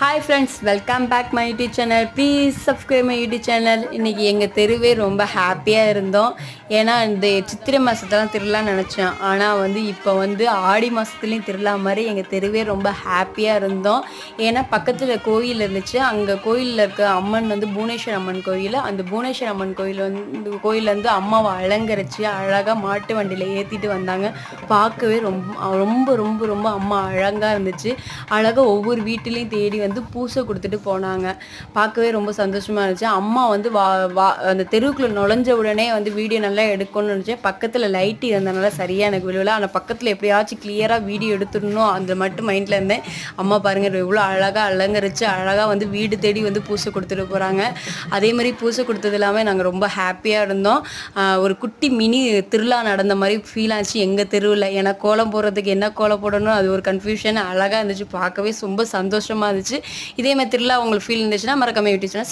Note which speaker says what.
Speaker 1: Hi friends welcome back my YouTube channel please subscribe my YouTube channel இன்றைக்கி எங்கள் தெருவே ரொம்ப ஹாப்பியாக இருந்தோம். ஏன்னா இந்த சித்திரை மாதத்தெல்லாம் திருவிழான்னு நினச்சேன் ஆனால் வந்து இப்போ வந்து ஆடி மாதத்துலேயும் திருவிழா மாதிரி எங்கள் தெருவே ரொம்ப ஹாப்பியாக இருந்தோம். ஏன்னா பக்கத்தில் கோயில் இருந்துச்சு. அங்கே கோயிலில் இருக்க அம்மன் வந்து புவனேஸ்வர் அம்மன் கோயில். அந்த புவனேஸ்வர் அம்மன் கோயில் வந்து கோயிலில் வந்து அம்மாவை அலங்கரித்து அழகாக மாட்டு வண்டியில் ஏற்றிட்டு வந்தாங்க. பார்க்கவே ரொம்ப ரொம்ப ரொம்ப ரொம்ப அம்மா அழகாக இருந்துச்சு. அழகாக ஒவ்வொரு வீட்டிலையும் தேடி வந்து பூசை கொடுத்துட்டு போனாங்க. பார்க்கவே ரொம்ப சந்தோஷமாக இருந்துச்சு. அம்மா வந்து வா வா அந்த தெருவுக்குள்ளே நுழைஞ்ச உடனே வந்து வீடியோ நல்லா எடுக்கணும்னு நினச்சேன் பக்கத்தில் லைட் இருந்தனால சரியாக எனக்கு விழுவில் ஆனால் பக்கத்தில் எப்படியாச்சும் கிளியராக வீடியோ எடுத்துடணும் அந்த மட்டும் மைண்டில் இருந்தேன். அம்மா பாருங்க எவ்வளோ அழகாக அலங்கரித்து அழகாக வந்து வீடு தேடி வந்து பூசை கொடுத்துட்டு போகிறாங்க அதே மாதிரி பூசை கொடுத்தது இல்லாமல் நாங்கள் ரொம்ப ஹாப்பியாக இருந்தோம். ஒரு குட்டி மினி திருவிழா நடந்த மாதிரி ஃபீல் ஆச்சு. எங்கள் தெருவில் ஏன்னா கோலம் போடுறதுக்கு என்ன கோலம் போடணும் அது ஒரு கன்ஃபியூஷன் அழகாக இருந்துச்சு. பார்க்கவே ரொம்ப சந்தோஷமாக இருந்துச்சு. இருந்துச்சு. இதே மாதிரி திருவிழா உங்களுக்கு ஃபீல் இருந்துச்சுன்னா மறக்காம யூடியூப் சேனல்